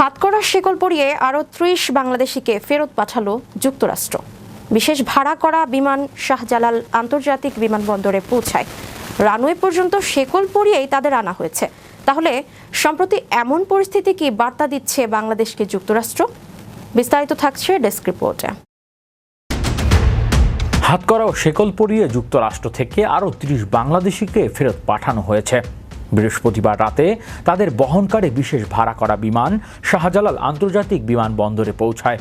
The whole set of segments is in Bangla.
হাতকড়া শিকল পরিয়ে আরও ত্রিশ বাংলাদেশিকে ফেরত পাঠালো যুক্তরাষ্ট্র। বিশেষ ভাড়া করা বিমান শাহজালাল আন্তর্জাতিক বিমানবন্দরে পৌঁছায়। রানওয়ে পর্যন্ত শেকল পরিয়েই তাদের আনা হয়েছে। তাহলে সম্প্রতি এমন পরিস্থিতি কি বার্তা দিচ্ছে বাংলাদেশকে যুক্তরাষ্ট্র? বিস্তারিত থাকছে ডেস্ক রিপোর্টে। হাতকড়া ও শেকল পরিয়ে যুক্তরাষ্ট্র থেকে আরও তিরিশ বাংলাদেশিকে ফেরত পাঠানো হয়েছে। বৃহস্পতিবার রাতে তাদের বহনকারী বিশেষ ভাড়া করা বিমান শাহজালাল আন্তর্জাতিক বিমানবন্দরে পৌঁছায়।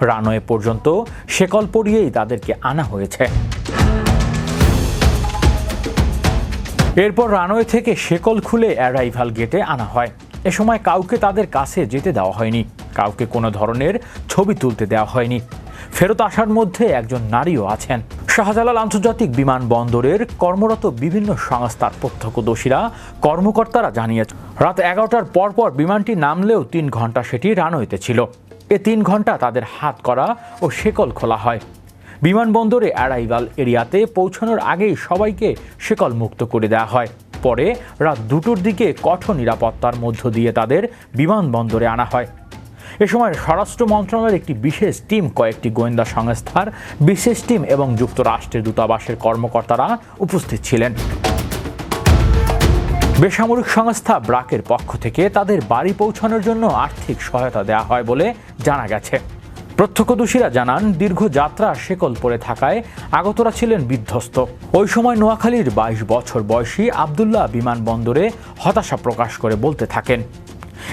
রানওয়ে পর্যন্ত শেকল পরিয়েই তাদেরকে আনা হয়েছে। এরপর রানওয়ে থেকে শেকল খুলে অ্যারাইভাল গেটে আনা হয়। এ সময় কাউকে তাদের কাছে যেতে দেওয়া হয়নি। কাউকে কোনো ধরনের ছবি তুলতে দেওয়া হয়নি। ফেরত আসার মধ্যে একজন নারীও আছেন। শাহজালাল আন্তর্জাতিক বিমানবন্দরের কর্মরত বিভিন্ন সংস্থার প্রত্যক্ষদর্শীরা কর্মকর্তারা জানিয়েছে রাত এগারোটার পরপর বিমানটি নামলেও তিন ঘণ্টা সেটি রানওয়েতে ছিল। এ তিন ঘণ্টা তাদের হাত করা ও শেকল খোলা হয়। বিমানবন্দরে অ্যারাইভাল এরিয়াতে পৌঁছানোর আগেই সবাইকে শেকল মুক্ত করে দেওয়া হয়। পরে রাত দুটোর দিকে কঠোর নিরাপত্তার মধ্য দিয়ে তাদের বিমানবন্দরে আনা হয়। এ সময় স্বরাষ্ট্র মন্ত্রণালয়ের একটি বিশেষ টিম, কয়েকটি গোয়েন্দা সংস্থার বিশেষ টিম এবং যুক্তরাষ্ট্রের দূতাবাসের কর্মকর্তারা উপস্থিত ছিলেন। বেসামরিক সংস্থা ব্রাকের পক্ষ থেকে তাদের বাড়ি পৌঁছানোর জন্য আর্থিক সহায়তা দেওয়া হয় বলে জানা গেছে। প্রত্যক্ষদর্শীরা জানান, দীর্ঘ যাত্রা শেকল পড়ে থাকায় আগতরা ছিলেন বিধ্বস্ত। ওই সময় নোয়াখালীর বাইশ বছর বয়সী আবদুল্লাহ বিমানবন্দরে হতাশা প্রকাশ করে বলতে থাকেন।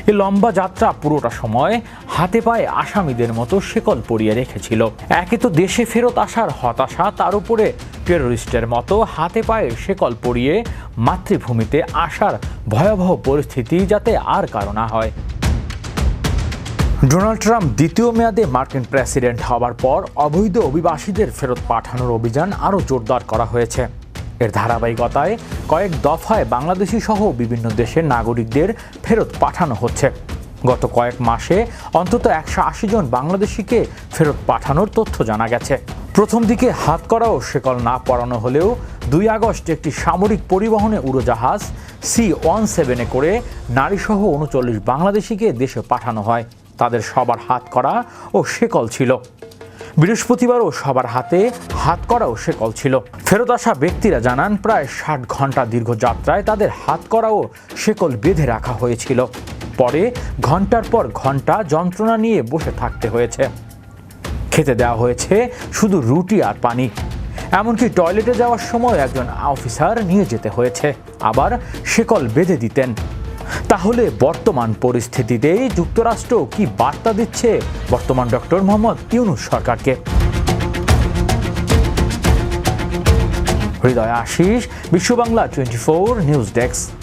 এই লম্বা যাত্রা পুরোটা সময় হাতে পায়ে আসামিদের মতো শেকল পরিয়ে রেখেছিল। একে তো দেশে ফেরত আসার হতাশা, তার উপরে টেরোরিস্টের মতো হাতে পায়ে শেকল পরিয়ে মাতৃভূমিতে আসার ভয়াবহ পরিস্থিতি যাতে আর কারও না হয়। ডোনাল্ড ট্রাম্প দ্বিতীয় মেয়াদে মার্কিন প্রেসিডেন্ট হওয়ার পর অবৈধ অভিবাসীদের ফেরত পাঠানোর অভিযান আরও জোরদার করা হয়েছে। এর ধারাবাহিকতায় কয়েক দফায় বাংলাদেশি সহ বিভিন্ন দেশের নাগরিকদের ফেরত পাঠানো হচ্ছে। গত কয়েক মাসে অন্তত একশো আশি জন বাংলাদেশিকে ফেরত পাঠানোর তথ্য জানা গেছে। প্রথম দিকে হাত করাও শেকল না পড়ানো হলেও দুই আগস্ট একটি সামরিক পরিবহনে উড়োজাহাজ সি ওয়ান সেভেনে করে নারীসহ উনচল্লিশ বাংলাদেশিকে দেশে পাঠানো হয়। তাদের সবার হাত করা ও শেকল ছিল। বৃহস্পতিবারও সবার হাতে হাত করাও ও শেকল ছিল। ফেরত আসা ব্যক্তিরা জানান, প্রায় ষাট ঘণ্টা দীর্ঘ যাত্রায় তাদের হাত করাও শেকল বেঁধে রাখা হয়েছিল। পরে ঘণ্টার পর ঘণ্টা যন্ত্রণা নিয়ে বসে থাকতে হয়েছে। খেতে দেওয়া হয়েছে শুধু রুটি আর পানি। এমনকি টয়লেটে যাওয়ার সময় একজন অফিসার নিয়ে যেতে হয়েছে। আবার শেকল বেঁধে দিতেন। তাহলে বর্তমান পরিস্থিতিতে যুক্তরাষ্ট্র কি বার্তা দিচ্ছে? বর্তমান ডক্টর মোহাম্মদ ইউনুস সরকারকে। Hridoy Ashis Biswa Bangla twenty four news desk.